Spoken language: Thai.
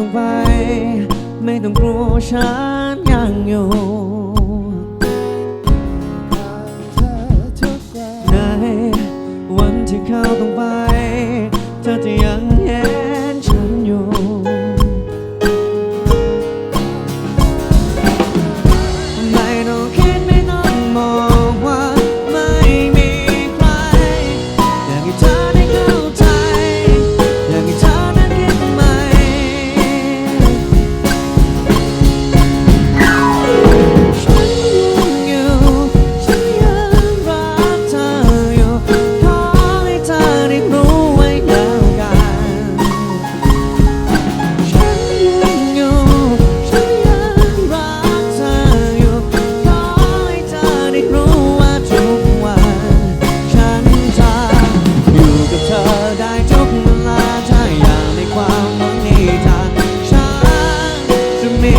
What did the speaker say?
ต้องไป ไม่ต้องกลัวฉันยังอยู่ในวันที่เขาต้องไป จากฉันจะมี